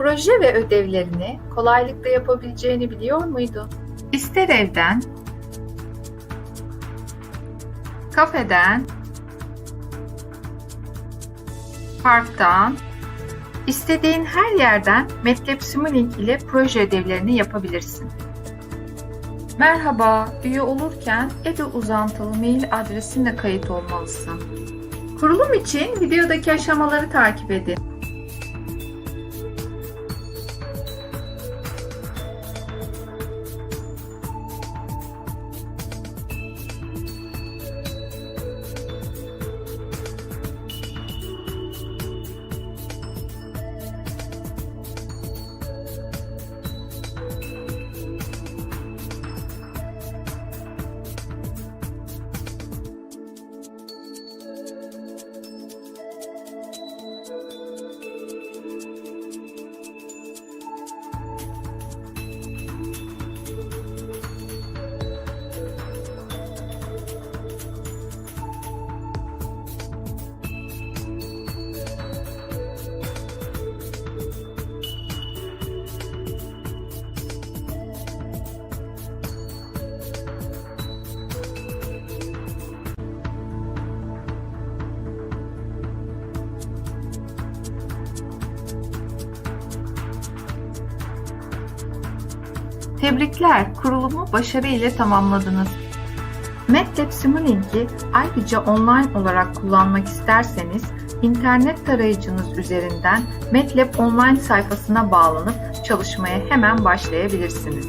Proje ve ödevlerini kolaylıkla yapabileceğini biliyor muydun? İster evden, kafeden, parktan, istediğin her yerden MATLAB Simulink ile proje ödevlerini yapabilirsin. Merhaba, üye olurken edu uzantılı mail adresinle kayıt olmalısın. Kurulum için videodaki aşamaları takip edin. Tebrikler, kurulumu başarı ile tamamladınız. MATLAB Simulink'i ayrıca online olarak kullanmak isterseniz, internet tarayıcınız üzerinden MATLAB online sayfasına bağlanıp çalışmaya hemen başlayabilirsiniz.